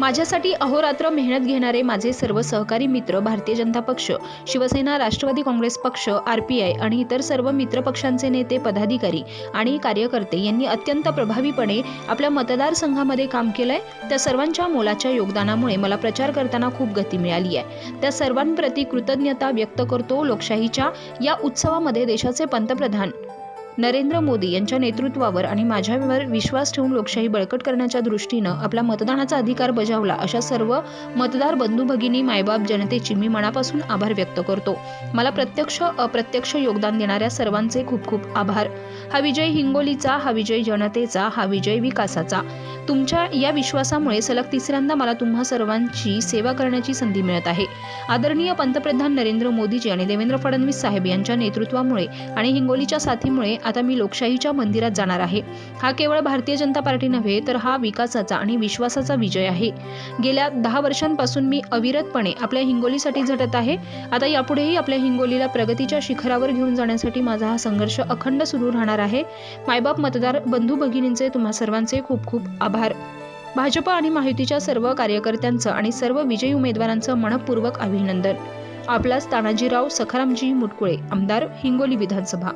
माझ्यासाठी अहोरात्र मेहनत घेणारे माझे सर्व सहकारी मित्र भारतीय जनता पक्ष शिवसेना राष्ट्रवादी काँग्रेस पक्ष आर पी आय आणि इतर सर्व मित्र पक्षांचे नेते पदाधिकारी आणि कार्यकर्ते यांनी अत्यंत प्रभावीपणे आपल्या मतदारसंघामध्ये काम केलंय. त्या सर्वांच्या मोलाच्या योगदानामुळे मला प्रचार करताना खूप गती मिळाली आहे. त्या सर्वांप्रती कृतज्ञता व्यक्त करतो लोकशाहीच्या या उत्सवामध्ये देशाचे पंतप्रधान नरेंद्र मोदी यांच्या नेतृत्वावर आणि माझ्यावर विश्वास ठेवून लोकशाही बळकट करण्याच्या दृष्टीनं आपला मतदानाचा अधिकार बजावला अशा सर्व मतदार बंधू भगिनी मायबाप जनतेची मी मनापासून आभार व्यक्त करतो. मला प्रत्यक्ष अप्रत्यक्ष योगदान देणाऱ्या सर्वांचे खूप खूप आभार. हा विजय हिंगोलीचा हा विजय जनतेचा हा विजय विकासाचा. तुमच्या या विश्वासामुळे सलग तिसऱ्यांदा मला तुम्हा सर्वांची सेवा करण्याची संधी मिळत आहे. आदरणीय पंतप्रधान नरेंद्र मोदीजी आणि देवेंद्र फडणवीस साहेब यांच्या नेतृत्वामुळे आणि हिंगोलीच्या साथीमुळे आता मी लोकशाहीच्या मंदिरात जाणार आहे. हा केवळ भारतीय जनता पार्टी नव्हे तर हा विकासाचा आणि विश्वासाचा विजय आहे. गेल्या दहा वर्षांपासून मी अविरतपणे आपल्या हिंगोलीसाठी झटत आहे. आता यापुढेही आपल्या हिंगोलीला प्रगतीच्या शिखरावर घेऊन जाण्यासाठी माझा हा संघर्ष अखंड सुरू राहणार आहे. मायबाप मतदार बंधू भगिनींचे तुम्हा सर्वांचे खूप खूप आभार. भाजप आणि माहितीच्या सर्व कार्यकर्त्यांचं आणि सर्व विजयी उमेदवारांचं मनपूर्वक अभिनंदन. आपलाच तानाजीराव सखारामजी मुटकुळे आमदार हिंगोली विधानसभा.